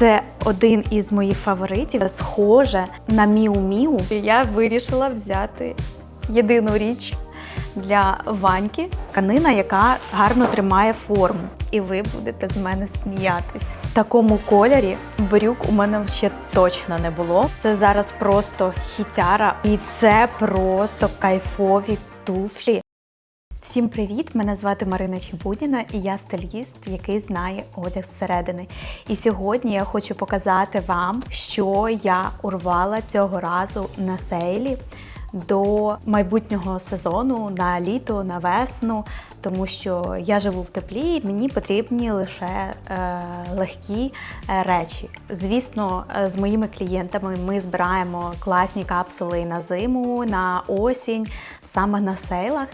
Це один із моїх фаворитів, схоже на Міу-Міу. Я вирішила взяти єдину річ для ваньки, тканина, яка гарно тримає форму. І ви будете з мене сміятись. В такому кольорі брюк у мене ще точно не було. Це зараз просто хітяра, і це просто кайфові туфлі. Всім привіт! Мене звати Марина Чебудіна і я стиліст, який знає одяг зсередини. І сьогодні я хочу показати вам, що я урвала цього разу на сейлі до майбутнього сезону на літо, на весну, тому що я живу в теплі, і мені потрібні лише е, легкі е, речі. Звісно, е, з моїми клієнтами ми збираємо класні капсули на зиму, на осінь, саме на сейлах.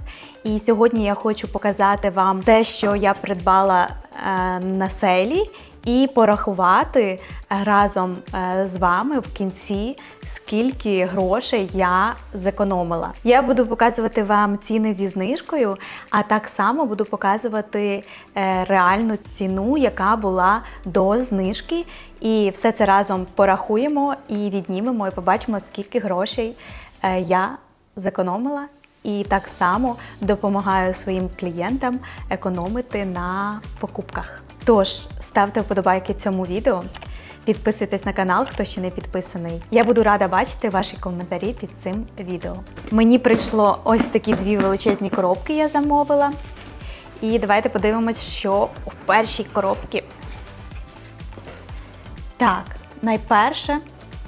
І сьогодні я хочу показати вам те, що я придбала е, на сейлі, і порахувати разом е, з вами в кінці, скільки грошей я зекономила. Я буду показувати вам ціни зі знижкою, а так само буду показувати е, реальну ціну, яка була до знижки. І все це разом порахуємо і віднімемо, і побачимо, скільки грошей е, я зекономила. І так само допомагаю своїм клієнтам економити на покупках. Тож ставте вподобайки цьому відео, підписуйтесь на канал, хто ще не підписаний. Я буду рада бачити ваші коментарі під цим відео. Мені прийшло ось такі дві величезні коробки, я замовила. І давайте подивимось, що у першій коробці. Так, найперше,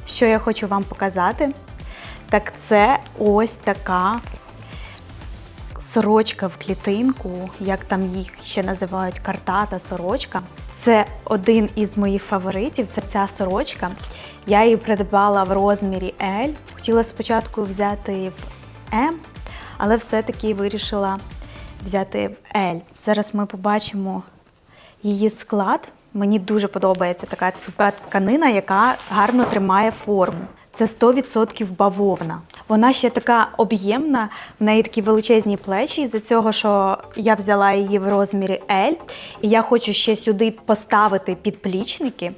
що я хочу вам показати, так це ось така сорочка в клітинку, як там їх ще називають картата сорочка. Це один із моїх фаворитів. Це ця сорочка. Я її придбала в розмірі L. Хотіла спочатку взяти в M, але все-таки вирішила взяти в L. Зараз ми побачимо її склад. Мені дуже подобається така тканина, яка гарно тримає форму. Це 100% бавовна. Вона ще така об'ємна, в неї такі величезні плечі, з-за цього, що я взяла її в розмірі L, і я хочу ще сюди поставити підплічники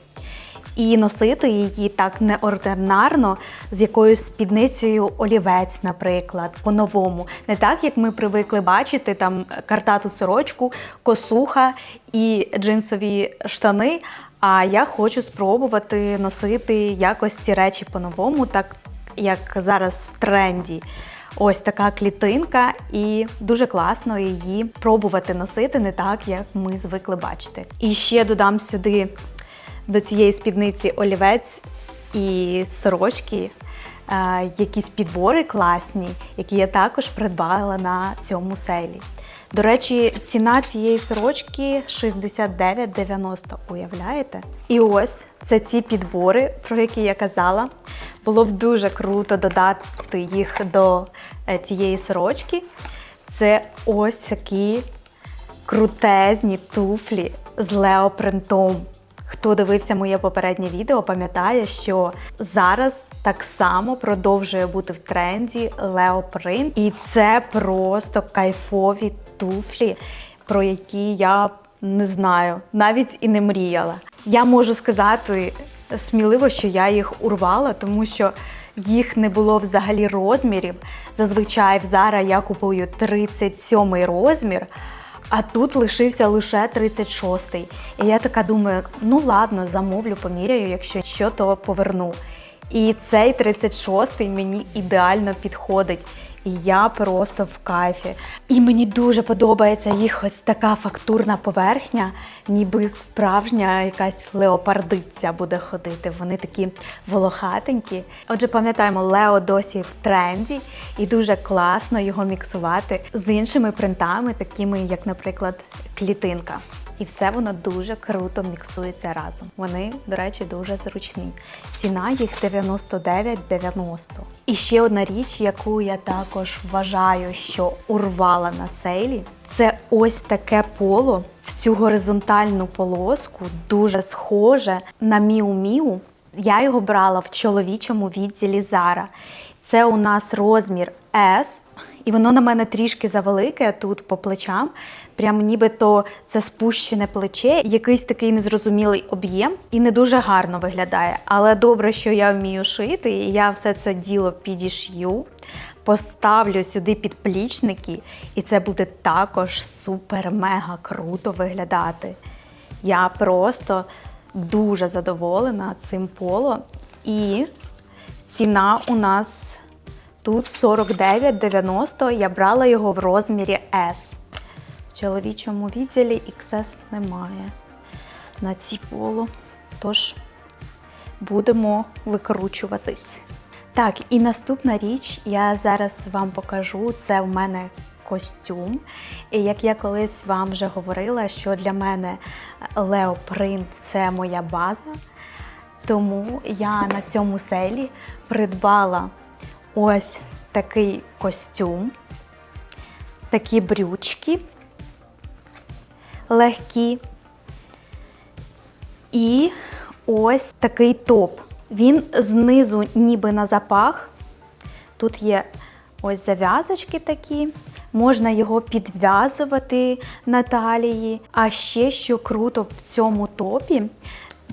і носити її так неординарно, з якоюсь спідницею олівець, наприклад, по-новому. Не так, як ми привикли бачити там картату сорочку, косуха і джинсові штани. А я хочу спробувати носити якось ці речі по-новому, так як зараз в тренді. Ось така клітинка, і дуже класно її пробувати носити не так, як ми звикли бачити. І ще додам сюди до цієї спідниці олівець і сорочки. е, Якісь підбори класні, які я також придбала на цьому сейлі. До речі, ціна цієї сорочки 69,90, уявляєте? І ось це ці підбори, про які я казала. Було б дуже круто додати їх до е, цієї сорочки. Це ось такі крутезні туфлі з леопринтом. Хто дивився моє попереднє відео, пам'ятає, що зараз так само продовжує бути в тренді леопринт, і це просто кайфові туфлі, про які я не знаю, навіть і не мріяла. Я можу сказати сміливо, що я їх урвала, тому що їх не було взагалі розмірів. Зазвичай в Zara я купую 37 розмір. А тут лишився лише 36-й. І я така думаю, ну ладно, замовлю, поміряю, якщо що, то поверну. І цей 36-й мені ідеально підходить. І я просто в кайфі. І мені дуже подобається їх ось така фактурна поверхня, ніби справжня якась леопардиця буде ходити. Вони такі волохатенькі. Отже, пам'ятаємо, Лео досі в тренді, і дуже класно його міксувати з іншими принтами, такими як, наприклад, клітинка. І все воно дуже круто міксується разом. Вони, до речі, дуже зручні. Ціна їх 99,90. І ще одна річ, яку я також вважаю, що урвала на сейлі, це ось таке поло в цю горизонтальну полоску, дуже схоже на Міу-Міу. Я його брала в чоловічому відділі Zara. Це у нас розмір S. І воно на мене трішки завелике тут по плечам. Прям нібито це спущене плече, якийсь такий незрозумілий об'єм і не дуже гарно виглядає. Але добре, що я вмію шити, і я все це діло підішью, поставлю сюди підплічники, і це буде також супер-мега круто виглядати. Я просто дуже задоволена цим поло. І ціна у нас тут 49,90. Я брала його в розмірі S. В чоловічому відділі XS немає на ці поло. Тож будемо викручуватись. Так, і наступна річ я зараз вам покажу. Це в мене костюм. І як я колись вам вже говорила, що для мене Леопринт це моя база. Тому я на цьому селі придбала ось такий костюм, такі брючки легкі. І ось такий топ. Він знизу ніби на запах. Тут є ось зав'язочки такі. Можна його підв'язувати на талії. А ще що круто в цьому топі,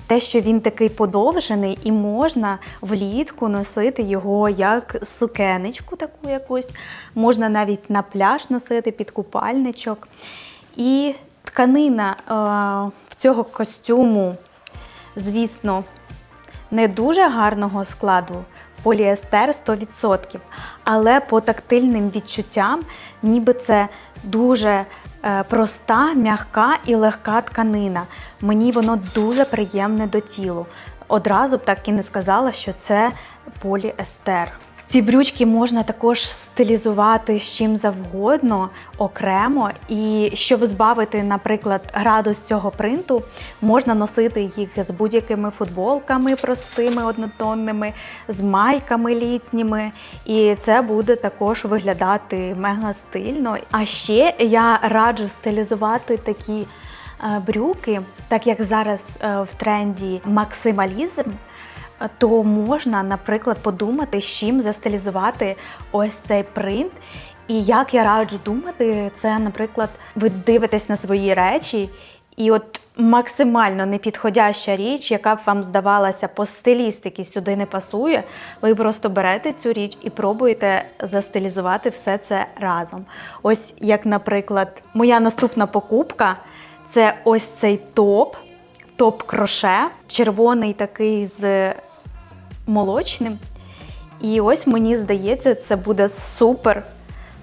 те, що він такий подовжений, і можна влітку носити його як сукенечку таку якусь. Можна навіть на пляж носити під купальничок. І тканина е, в цього костюму, звісно, не дуже гарного складу, поліестер 100%. Але по тактильним відчуттям, ніби це дуже проста, м'яка і легка тканина. Мені воно дуже приємне до тілу. Одразу б так і не сказала, що це поліестер. Ці брючки можна також стилізувати з чим завгодно окремо. І щоб збавити, наприклад, градус цього принту, можна носити їх з будь-якими футболками простими, однотонними, з майками літніми. І це буде також виглядати мега стильно. А ще я раджу стилізувати такі е, брюки, так як зараз е, в тренді максималізм то можна, наприклад, подумати, з чим застилізувати ось цей принт. І як я раджу думати, це, наприклад, ви дивитесь на свої речі, і от максимально непідходяща річ, яка б вам здавалася по стилістики сюди не пасує, ви просто берете цю річ і пробуєте застилізувати все це разом. Ось як, наприклад, моя наступна покупка це ось цей топ, топ кроше, червоний такий з молочним. І ось мені здається, це буде супер,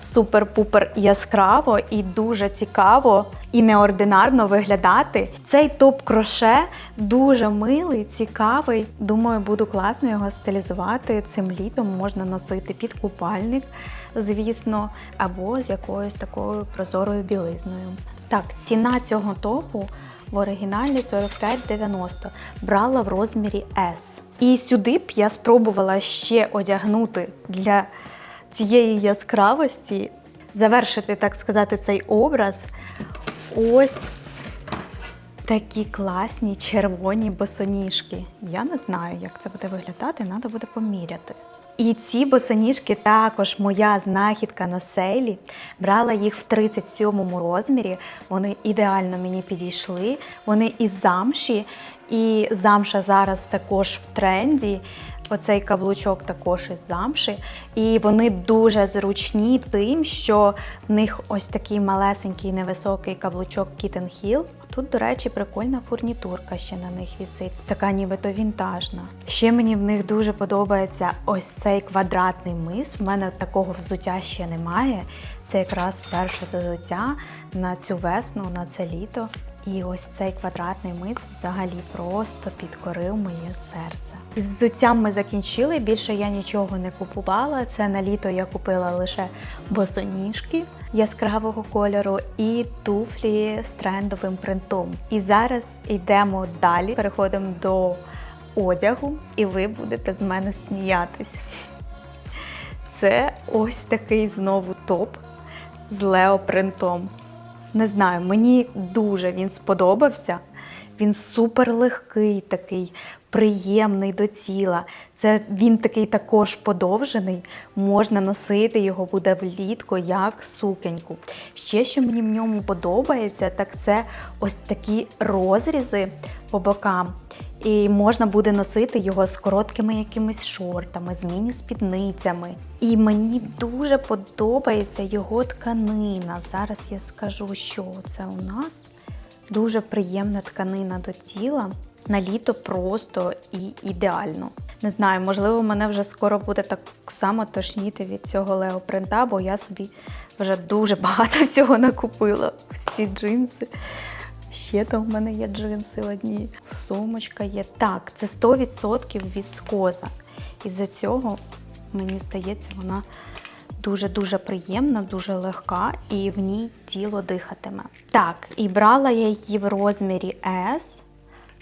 супер-пупер яскраво і дуже цікаво і неординарно виглядати. Цей топ-кроше дуже милий, цікавий. Думаю, буду класно його стилізувати. Цим літом можна носити під купальник, звісно, або з якоюсь такою прозорою білизною. Так, ціна цього топу в оригіналі 45,90. Брала в розмірі S. І сюди б я спробувала ще одягнути для цієї яскравості, завершити, так сказати, цей образ. Ось такі класні червоні босоніжки. Я не знаю, як це буде виглядати, треба буде поміряти. І ці босоніжки також моя знахідка на сейлі. Брала їх в 37 розмірі. Вони ідеально мені підійшли. Вони із замші, і замша зараз також в тренді. Оцей каблучок також із замші. І вони дуже зручні тим, що в них ось такий малесенький невисокий каблучок Kitten Hill. Тут, до речі, прикольна фурнітурка ще на них вісить, така нібито вінтажна. Ще мені в них дуже подобається ось цей квадратний мис. В мене такого взуття ще немає. Це якраз перше взуття на цю весну, на це літо. І ось цей квадратний мис взагалі просто підкорив моє серце. Із взуттям ми закінчили. Більше я нічого не купувала. Це на літо я купила лише босоніжки яскравого кольору і туфлі з трендовим принтом. І зараз йдемо далі. Переходимо до одягу, і ви будете з мене сміятись. Це ось такий знову топ з леопринтом. Не знаю, мені дуже він сподобався. Він супер легкий такий, приємний до тіла. Це він такий також подовжений. Можна носити його буде влітку як сукеньку. Ще що мені в ньому подобається, так це ось такі розрізи по бокам. І можна буде носити його з короткими якимись шортами, з міні-спідницями. І мені дуже подобається його тканина. Зараз я скажу, що це у нас. Дуже приємна тканина до тіла. На літо просто і ідеально. Не знаю, можливо, мене вже скоро буде так само тошніти від цього леопринта, бо я собі вже дуже багато всього накупила. Ось ці джинси. Ще там в мене є джинси одні, сумочка є. Так, це 100% віскоза. І за цього, мені здається, вона дуже-дуже приємна, дуже легка і в ній тіло дихатиме. Так, і брала я її в розмірі S,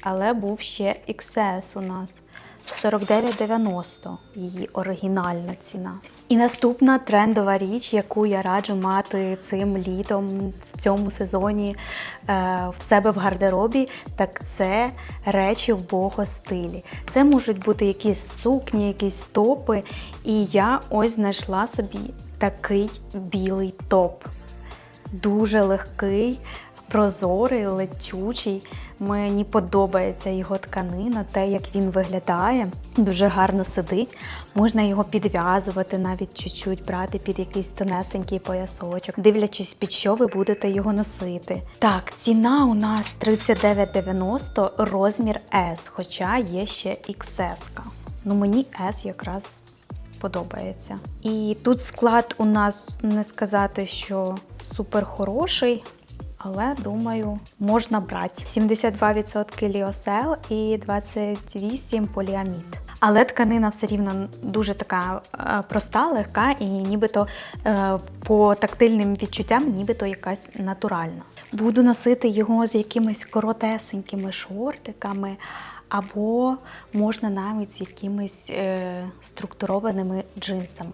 але був ще XS у нас. 49,90 її оригінальна ціна. І наступна трендова річ, яку я раджу мати цим літом в цьому сезоні е, в себе в гардеробі, так це речі в бого стилі. Це можуть бути якісь сукні, якісь топи. І я ось знайшла собі такий білий топ. Дуже легкий, прозорий, летючий. Мені подобається його тканина, те, як він виглядає. Дуже гарно сидить. Можна його підв'язувати, навіть чуть-чуть брати під якийсь тонесенький поясочок, дивлячись, під що ви будете його носити. Так, ціна у нас 39,90, розмір S, хоча є ще XS. Ну мені S якраз подобається. І тут склад у нас не сказати, що супер хороший. Але думаю, можна брати 72% ліосел і 28 поліамід. Але тканина все рівно дуже така е, проста, легка, і нібито е, по тактильним відчуттям, нібито якась натуральна. Буду носити його з якимись коротесенькими шортиками, або можна навіть з якимись е, структурованими джинсами.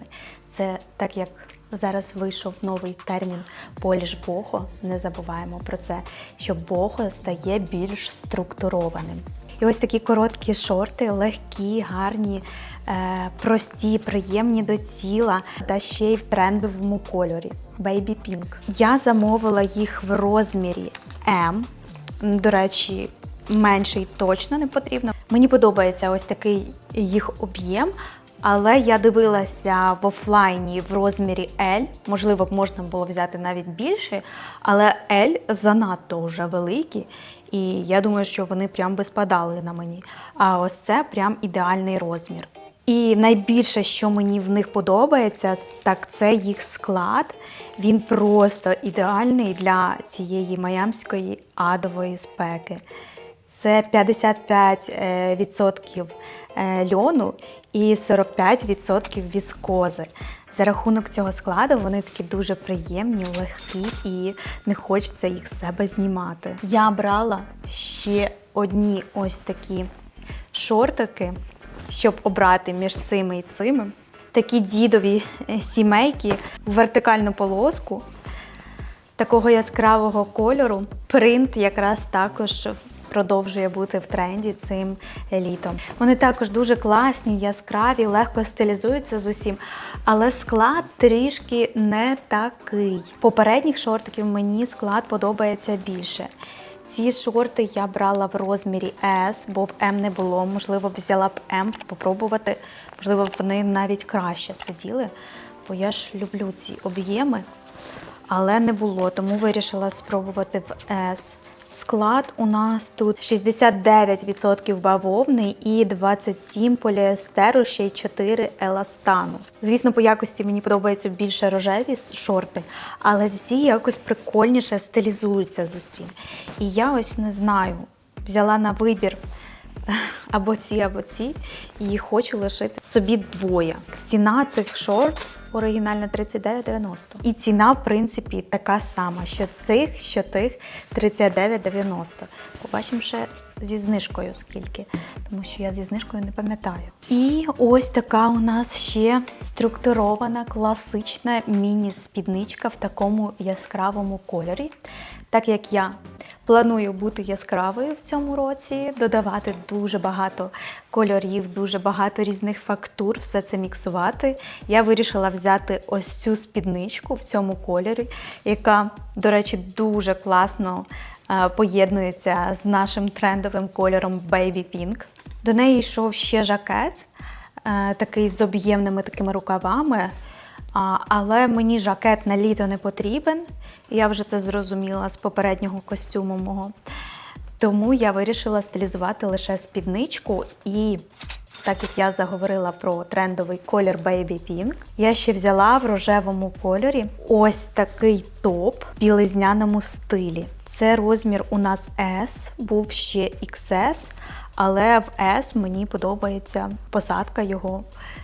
Це так як зараз вийшов новий термін поліж бохо. Не забуваємо про це, що бохо стає більш структурованим. І ось такі короткі шорти, легкі, гарні, е, прості, приємні до тіла, та ще й в трендовому кольорі Baby Pink. Я замовила їх в розмірі М. До речі, менший точно не потрібно. Мені подобається ось такий їх об'єм. Але я дивилася в офлайні в розмірі L. Можливо, б можна було взяти навіть більше, але L занадто вже великі. І я думаю, що вони прям би спадали на мені. А ось це прям ідеальний розмір. І найбільше, що мені в них подобається, так це їх склад. Він просто ідеальний для цієї майамської адової спеки. Це 55% е, льону і 45% віскози. За рахунок цього складу вони такі дуже приємні, легкі і не хочеться їх з себе знімати. Я брала ще одні ось такі шортики, щоб обрати між цими і цими. Такі дідові е, сімейки в вертикальну полоску такого яскравого кольору. Принт якраз також продовжує бути в тренді цим літом. Вони також дуже класні, яскраві, легко стилізуються з усім, але склад трішки не такий. Попередніх шортиків мені склад подобається більше. Ці шорти я брала в розмірі S, бо в M не було. Можливо, взяла б M попробувати. Можливо, вони навіть краще сиділи, бо я ж люблю ці об'єми, але не було, тому вирішила спробувати в S. Склад у нас тут 69% бавовни і 27 поліестеру, ще й 4 еластану. Звісно, по якості мені подобаються більше рожеві шорти, але ці якось прикольніше стилізуються з усім. І я ось не знаю, взяла на вибір. Або ці, або ці, і хочу лишити собі двоє. Ціна цих шорт оригінальна 39,90. І ціна, в принципі, така сама, що цих, що тих 39,90. Побачимо ще зі знижкою скільки, тому що я зі знижкою не пам'ятаю. І ось така у нас ще структурована класична міні-спідничка в такому яскравому кольорі. Так як я Планую бути яскравою в цьому році, додавати дуже багато кольорів, дуже багато різних фактур, все це міксувати. Я вирішила взяти ось цю спідничку в цьому кольорі, яка, до речі, дуже класно е, поєднується з нашим трендовим кольором Baby Pink. До неї йшов ще жакет, е, такий з об'ємними такими рукавами. А, але мені жакет на літо не потрібен. Я вже це зрозуміла з попереднього костюму мого. Тому я вирішила стилізувати лише спідничку і. Так як я заговорила про трендовий колір Baby Pink, я ще взяла в рожевому кольорі ось такий топ в білизняному стилі. Це розмір у нас S, був ще XS, але в S мені подобається посадка його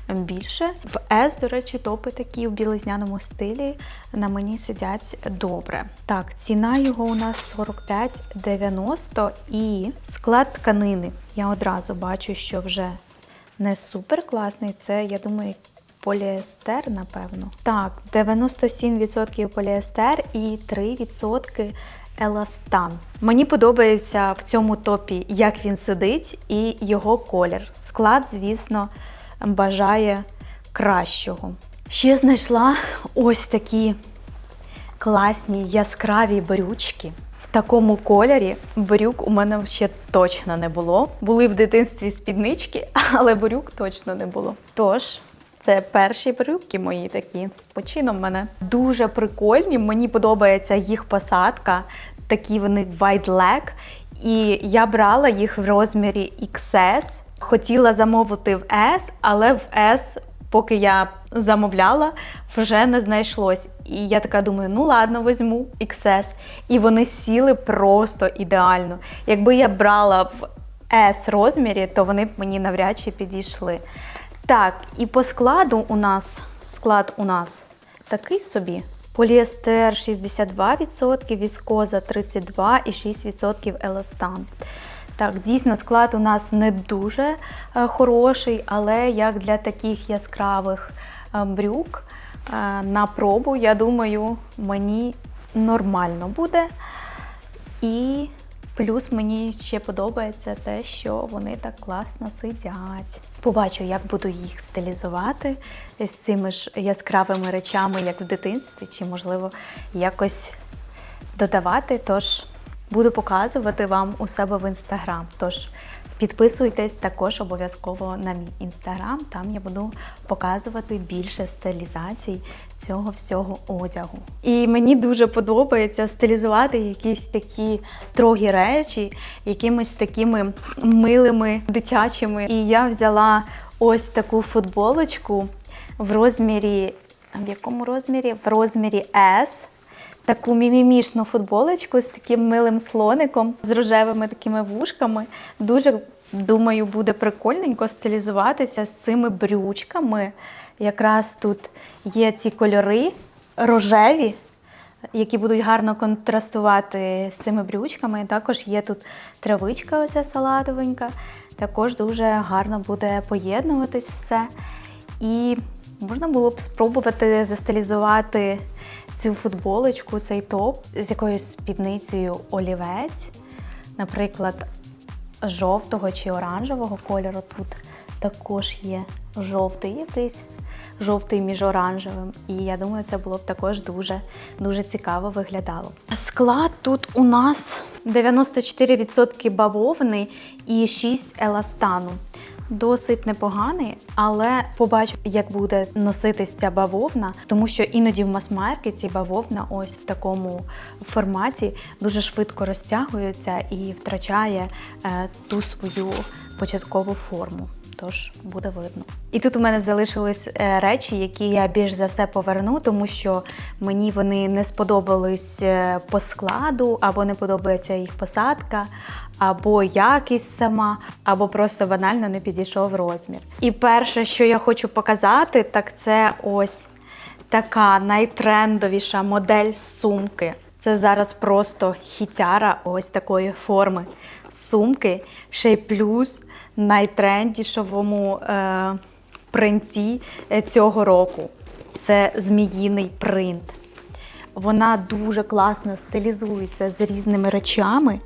більше. В S, до речі, топи такі в білизняному стилі на мені сидять добре. Так, ціна його у нас 45,90 і склад тканини. Я одразу бачу, що вже не супер класний. Це, я думаю, поліестер, напевно. Так, 97% поліестер і 3% еластан. Мені подобається в цьому топі, як він сидить, і його колір. Склад, звісно, бажає кращого. Ще знайшла ось такі класні яскраві брючки. В такому кольорі брюк у мене ще точно не було. Були в дитинстві спіднички, але брюк точно не було. Тож, це перші брюки мої такі з почином мене. Дуже прикольні. Мені подобається їх посадка. Такі вони wide leg. І я брала їх в розмірі XS. Хотіла замовити в S, але в S, поки я замовляла, вже не знайшлось. І я така думаю, ну ладно, візьму XS. І вони сіли просто ідеально. Якби я брала в S розмірі, то вони б мені навряд чи підійшли. Так, і по складу у нас склад у нас такий собі. Поліестер 62%, віскоза 32% і 6% еластан. Так, дійсно, склад у нас не дуже е, хороший, але як для таких яскравих е, брюк е, на пробу, я думаю, мені нормально буде. І плюс мені ще подобається те, що вони так класно сидять. Побачу, як буду їх стилізувати з цими ж яскравими речами, як в дитинстві, чи, можливо, якось додавати. Тож буду показувати вам у себе в інстаграм. Тож підписуйтесь також обов'язково на мій інстаграм. Там я буду показувати більше стилізацій цього всього одягу. І мені дуже подобається стилізувати якісь такі строгі речі, якимись такими милими дитячими. І я взяла ось таку футболочку в розмірі. В якому розмірі? В розмірі S таку мімімішну футболочку з таким милим слоником, з рожевими такими вушками. Дуже, думаю, буде прикольненько стилізуватися з цими брючками. Якраз тут є ці кольори рожеві, які будуть гарно контрастувати з цими брючками. Також є тут травичка, оця салатовенька. Також дуже гарно буде поєднуватись все. І можна було б спробувати застилізувати цю футболочку, цей топ з якоюсь спідницею олівець, наприклад, жовтого чи оранжевого кольору. Тут також є жовтий якийсь, жовтий між оранжевим. І я думаю, це було б також дуже дуже цікаво виглядало. Склад тут у нас 94% бавовни і 6 еластану. Досить непоганий, але побачу, як буде носитись ця бавовна, тому що іноді в мас-маркеті бавовна ось в такому форматі дуже швидко розтягується і втрачає е, ту свою початкову форму. Тож буде видно. І тут у мене залишились е, речі, які я більш за все поверну, тому що мені вони не сподобались е, по складу, або не подобається їх посадка, або якість сама, або просто банально не підійшов розмір. І перше, що я хочу показати, так це ось така найтрендовіша модель сумки. Це зараз просто хітяра ось такої форми сумки, ще й плюс найтрендішовому е, принті цього року. Це зміїний принт. Вона дуже класно стилізується з різними речами.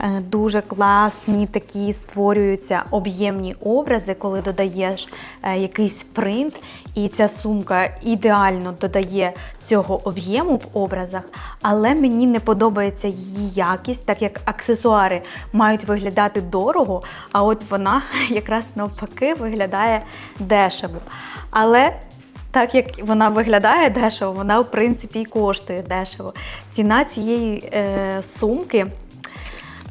Е, Дуже класні такі створюються об'ємні образи, коли додаєш е, якийсь принт, і ця сумка ідеально додає цього об'єму в образах. Але мені не подобається її якість, так як аксесуари мають виглядати дорого, а от вона якраз навпаки виглядає дешево. Але так як вона виглядає дешево, вона в принципі і коштує дешево. Ціна цієї е, сумки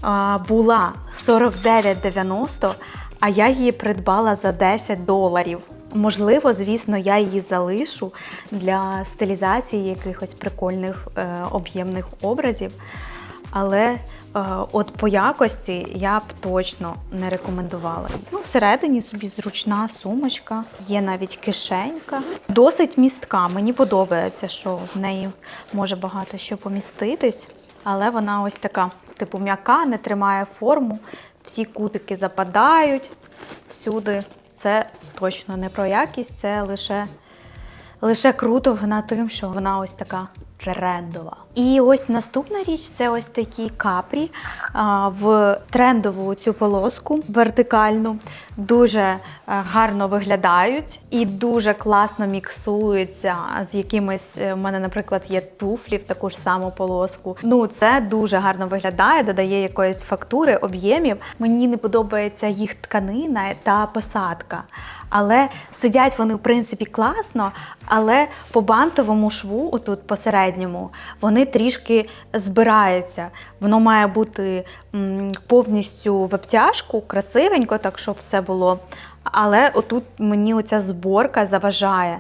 а, була 49,90, а я її придбала за 10 доларів. Можливо, звісно, я її залишу для стилізації якихось прикольних е, об'ємних образів. Але е, от по якості я б точно не рекомендувала. Ну, всередині собі зручна сумочка, є навіть кишенька. Досить містка. Мені подобається, що в неї може багато що поміститись, але вона ось така, типу, м'яка, не тримає форму, всі кутики западають всюди. Це точно не про якість, це лише Лише круто вона тим, що вона ось така трендова. І ось наступна річ це ось такі капрі в трендову цю полоску вертикальну. Дуже е, гарно виглядають і дуже класно міксуються з якимись. е, У мене, наприклад, є туфлі в таку ж саму полоску. Ну, це дуже гарно виглядає, додає якоїсь фактури, об'ємів. Мені не подобається їх тканина та посадка. Але сидять вони, в принципі, класно, але по бантовому шву, отут посередньому, вони трішки збираються. Воно має бути повністю в обтяжку, красивенько, так щоб все було. Але отут мені оця зборка заважає.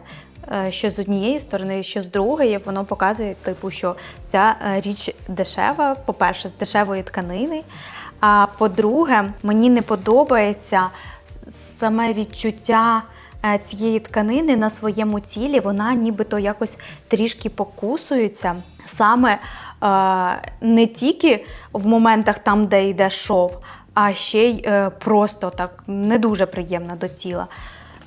е, Що з однієї сторони, що з другої, воно показує, типу, що ця е, річ дешева, по-перше, з дешевої тканини. А по-друге, мені не подобається саме відчуття е, цієї тканини на своєму тілі, вона нібито якось трішки покусується. Саме не тільки в моментах там, де йде шов, а ще й е, просто так не дуже приємно до тіла.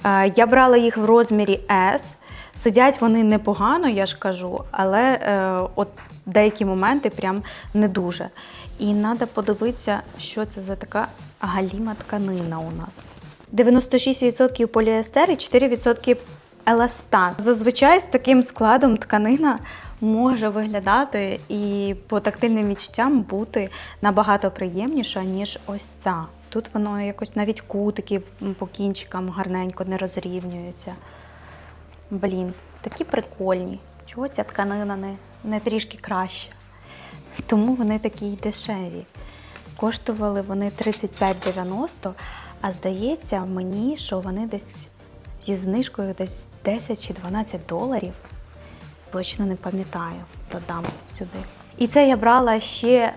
Е, я брала їх в розмірі S. Сидять вони непогано, я ж кажу, але е, от деякі моменти прям не дуже. І треба подивитися, що це за така галіма тканина у нас. 96% поліестер і 4% еластан. Зазвичай з таким складом тканина може виглядати і по тактильним відчуттям бути набагато приємніша, ніж ось ця. Тут воно якось навіть кутики по кінчикам гарненько не розрівнюються. Блін, такі прикольні. Чого ця тканина не, не трішки краще? Тому вони такі й дешеві. Коштували вони 35,90, а здається мені, що вони десь зі знижкою десь 10 чи 12 доларів. Точно не пам'ятаю, додам сюди. І це я брала ще е,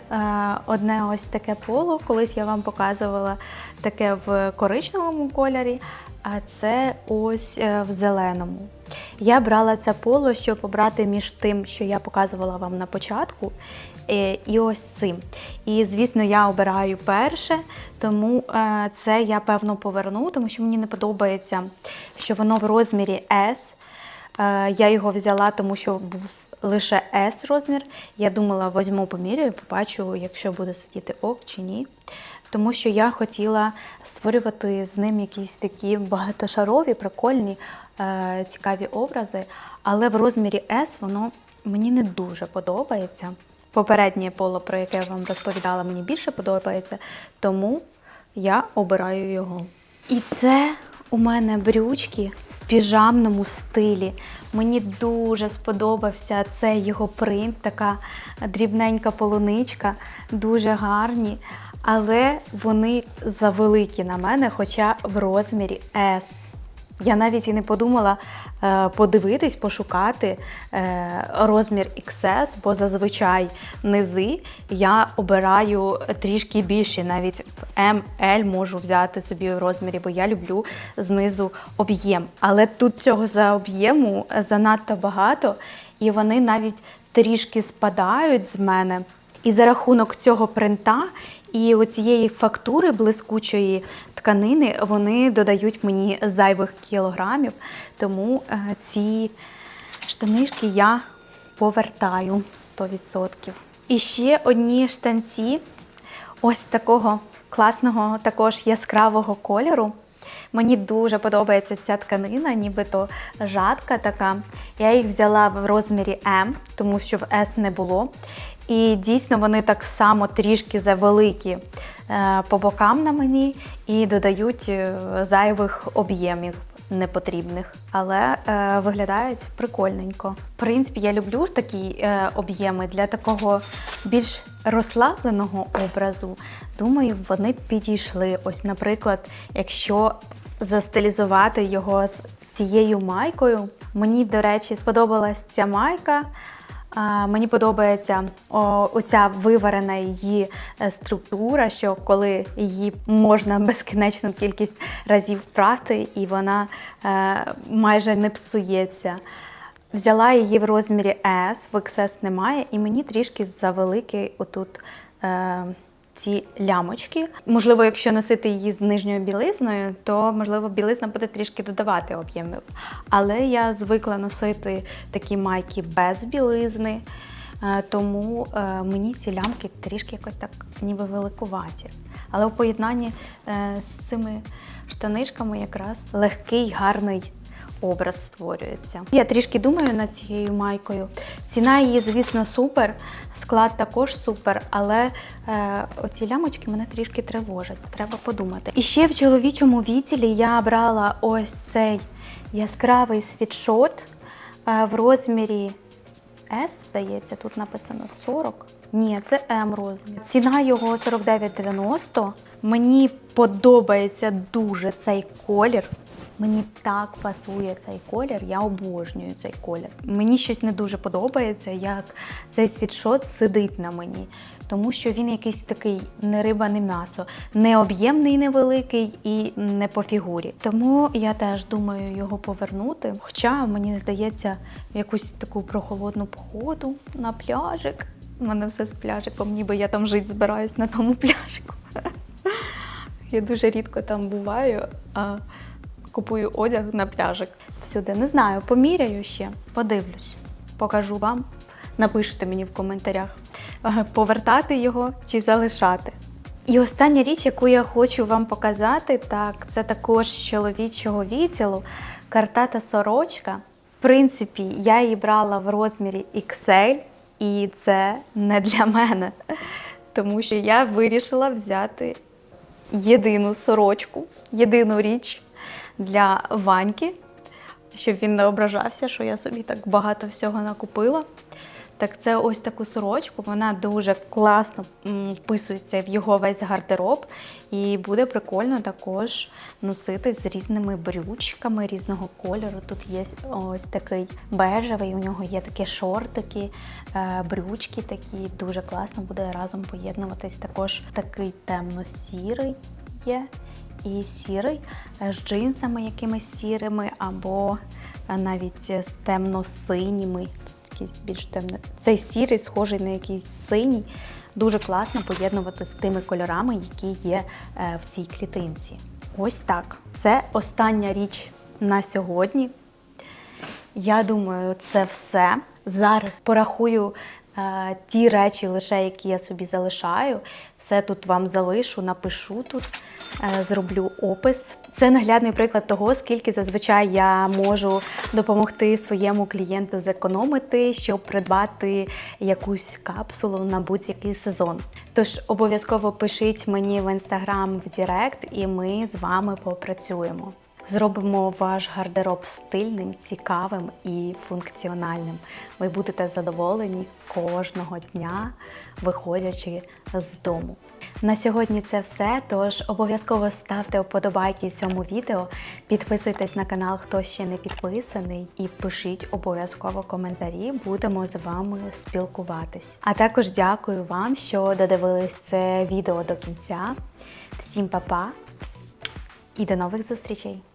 одне ось таке поло. Колись я вам показувала таке в коричневому кольорі, а це ось е, в зеленому. Я брала це поло, щоб обрати між тим, що я показувала вам на початку, е, і ось цим. І, звісно, я обираю перше, тому е, це я певно поверну, тому що мені не подобається, що воно в розмірі S. Е, Я його взяла, тому що був лише S розмір. Я думала, візьму поміряю, побачу, якщо буде сидіти ок чи ні. Тому що я хотіла створювати з ним якісь такі багатошарові, прикольні, е, цікаві образи. Але в розмірі S воно мені не дуже подобається. Попереднє поло, про яке я вам розповідала, мені більше подобається, тому я обираю його. І це у мене брючки піжамному стилі. Мені дуже сподобався цей його принт, така дрібненька полуничка, дуже гарні. Але вони завеликі на мене, хоча в розмірі S. Я навіть і не подумала е, подивитись, пошукати е, розмір XS, бо зазвичай низи я обираю трішки більші, навіть в ML можу взяти собі в розмірі, бо я люблю знизу об'єм. Але тут цього за об'єму занадто багато, і вони навіть трішки спадають з мене. І за рахунок цього принта і оцієї фактури блискучої тканини вони додають мені зайвих кілограмів. Тому е, ці штанишки я повертаю 100%. І ще одні штанці ось такого класного, також яскравого кольору. Мені дуже подобається ця тканина, нібито жадка така. Я їх взяла в розмірі М, тому що в S не було. І дійсно вони так само трішки завеликі е, по бокам на мені і додають е, зайвих об'ємів непотрібних, але е, виглядають прикольненько. В принципі, я люблю такі е, об'єми для такого більш розслабленого образу. Думаю, вони підійшли. Ось, наприклад, якщо застилізувати його з цією майкою. Мені, до речі, сподобалась ця майка. Мені подобається оця виварена її е, структура, що коли її можна безкінечну кількість разів прати, і вона е, майже не псується. Взяла її в розмірі S, в XS немає, і мені трішки завеликий отут. Ці лямочки. Можливо, якщо носити її з нижньою білизною, то можливо білизна буде трішки додавати об'ємів. Але я звикла носити такі майки без білизни, е, тому е, мені ці лямки трішки якось так ніби великуваті. Але в поєднанні е, з цими штанишками якраз легкий, гарний образ створюється. Я трішки думаю над цією майкою. Ціна її, звісно, супер, склад також супер, але е, оці лямочки мене трішки тривожать. Треба подумати. І ще в чоловічому відділі я брала ось цей яскравий світшот е, в розмірі S, здається, тут написано 40. Ні, це М розмір. Ціна його 49,90. Мені подобається дуже цей колір. Мені так пасує цей колір, я обожнюю цей колір. Мені щось не дуже подобається, як цей світшот сидить на мені, тому що він якийсь такий не риба, не м'ясо, не об'ємний, невеликий і не по фігурі. Тому я теж думаю його повернути. Хоча мені здається, в якусь таку прохолодну походу на пляжик. У мене все з пляжиком, ніби я там жити збираюсь на тому пляжику. Я дуже рідко там буваю. а Купую одяг на пляжик всюди. Не знаю, поміряю ще, подивлюсь, покажу вам. Напишіть мені в коментарях, е, повертати його чи залишати. І остання річ, яку я хочу вам показати, так, це також чоловічого відділу картата сорочка. В принципі, я її брала в розмірі XL, і це не для мене, тому що я вирішила взяти єдину сорочку, єдину річ для Ваньки, щоб він не ображався, що я собі так багато всього накупила. Так це ось таку сорочку, вона дуже класно вписується в його весь гардероб, і буде прикольно також носити з різними брючками різного кольору. Тут є ось такий бежевий, у нього є такі шортики, е, брючки такі, дуже класно буде разом поєднуватись. Також такий темно-сірий є і сірий е, з джинсами якимись сірими, або е, навіть з темно-синіми. Якийсь більш темний. Цей сірий, схожий на якийсь синій. Дуже класно поєднувати з тими кольорами, які є е, в цій клітинці. Ось так. Це остання річ на сьогодні. Я думаю, це все. Зараз порахую е, ті речі, лише які я собі залишаю. Все тут вам залишу, напишу тут. Е, зроблю опис. Це наглядний приклад того, скільки зазвичай я можу допомогти своєму клієнту зекономити, щоб придбати якусь капсулу на будь-який сезон. Тож обов'язково пишіть мені в інстаграм в Директ, і ми з вами попрацюємо. Зробимо ваш гардероб стильним, цікавим і функціональним. Ви будете задоволені кожного дня, виходячи з дому. На сьогодні це все. Тож обов'язково ставте вподобайки цьому відео, підписуйтесь на канал, хто ще не підписаний, і пишіть обов'язково коментарі. Будемо з вами спілкуватись. А також дякую вам, що додивились це відео до кінця. Всім па-па і до нових зустрічей!